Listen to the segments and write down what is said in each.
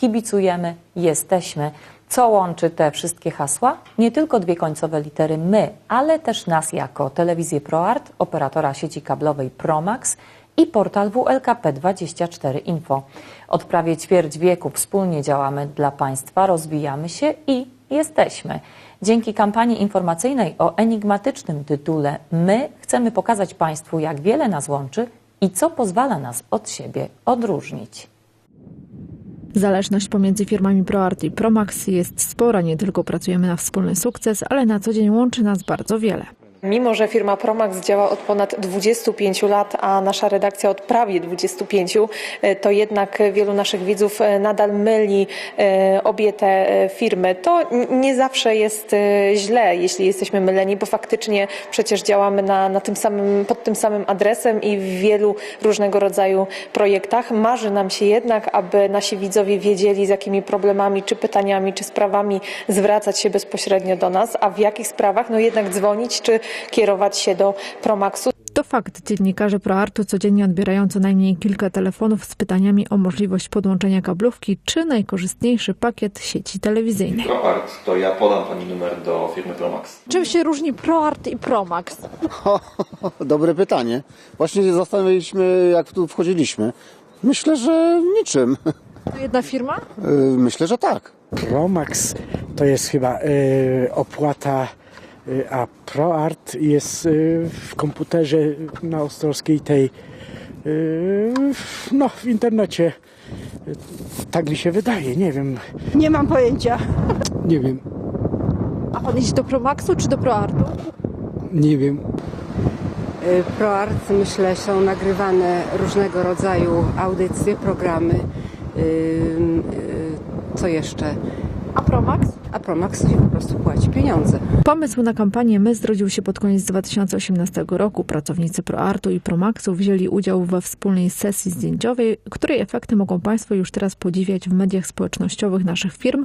kibicujemy, jesteśmy. Co łączy te wszystkie hasła? Nie tylko dwie końcowe litery my, ale też nas jako telewizję ProArt, operatora sieci kablowej Promax i portal WLKP24 Info. Od prawie ćwierć wieku wspólnie działamy dla Państwa, rozwijamy się i jesteśmy. Dzięki kampanii informacyjnej o enigmatycznym tytule My chcemy pokazać Państwu, jak wiele nas łączy i co pozwala nas od siebie odróżnić. Zależność pomiędzy firmami ProArt i Promax jest spora. Nie tylko pracujemy na wspólny sukces, ale na co dzień łączy nas bardzo wiele. Mimo, że firma Promax działa od ponad 25 lat, a nasza redakcja od prawie 25, e, to jednak wielu naszych widzów e, nadal myli e, obie te firmy. To nie zawsze jest źle, jeśli jesteśmy myleni, bo faktycznie przecież działamy na, na tym samym, pod tym samym adresem i w wielu różnego rodzaju projektach. Marzy nam się jednak, aby nasi widzowie wiedzieli, z jakimi problemami, czy pytaniami, czy sprawami zwracać się bezpośrednio do nas, a w jakich sprawach no jednak dzwonić, czy kierować się do Promaxu. To fakt. Dziennikarze ProArtu codziennie odbierają co najmniej kilka telefonów z pytaniami o możliwość podłączenia kablówki czy najkorzystniejszy pakiet sieci telewizyjnej. ProArt, to ja podam Pani numer do firmy Promax. Czym się różni ProArt i Promax? Dobre pytanie. Właśnie się zastanawialiśmy, jak tu wchodziliśmy. Myślę, że niczym. To jedna firma? Yy, Myślę, że tak. Promax to jest chyba y, opłata, y, a ProArt jest y, w komputerze na Ostrowskiej tej, y, no w internecie. Y, Tak mi się wydaje, nie wiem, Nie mam pojęcia. nie wiem, A pan idzie do Promaxu czy do ProArtu? nie wiem. Y, ProArt, myślę, są nagrywane różnego rodzaju audycje, programy. Y, y, Co jeszcze? A Promax? A Promax się po prostu płaci pieniądze. Pomysł na kampanię My zrodził się pod koniec 2018 roku. Pracownicy ProArtu i Promaxu wzięli udział we wspólnej sesji zdjęciowej, której efekty mogą Państwo już teraz podziwiać w mediach społecznościowych naszych firm,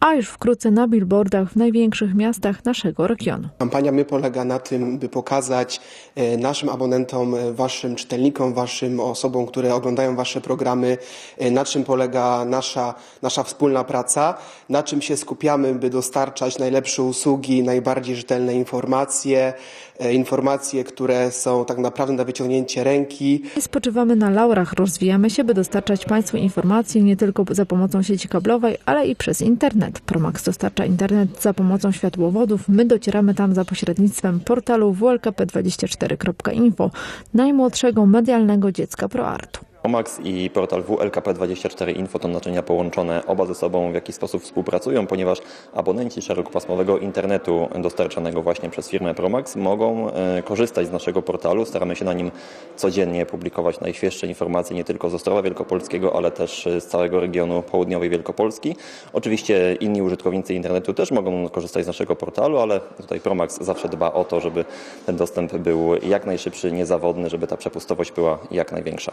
a już wkrótce na billboardach w największych miastach naszego regionu. Kampania My polega na tym, by pokazać e, naszym abonentom, e, waszym czytelnikom, waszym osobom, które oglądają wasze programy, e, na czym polega nasza, nasza wspólna praca, na czym się skupiamy, by dostarczać najlepsze usługi, najbardziej rzetelne informacje, e, informacje, które są tak naprawdę na wyciągnięcie ręki. Spoczywamy na laurach, rozwijamy się, by dostarczać Państwu informacji nie tylko za pomocą sieci kablowej, ale i przez internet. Promax dostarcza internet za pomocą światłowodów. My docieramy tam za pośrednictwem portalu wlkp24.info, najmłodszego medialnego dziecka ProArtu. Promax i portal WLKP24 Info to naczynia połączone, oba ze sobą w jakiś sposób współpracują, ponieważ abonenci szerokopasmowego internetu dostarczanego właśnie przez firmę Promax mogą e, korzystać z naszego portalu. Staramy się na nim codziennie publikować najświeższe informacje nie tylko z Ostrowa Wielkopolskiego, ale też e, z całego regionu południowej Wielkopolski. Oczywiście inni użytkownicy internetu też mogą korzystać z naszego portalu, ale tutaj Promax zawsze dba o to, żeby ten dostęp był jak najszybszy, niezawodny, żeby ta przepustowość była jak największa.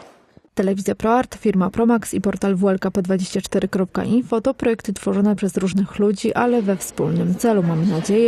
Telewizja ProArt, firma Promax i portal WLKP24.info to projekty tworzone przez różnych ludzi, ale we wspólnym celu, mamy nadzieję,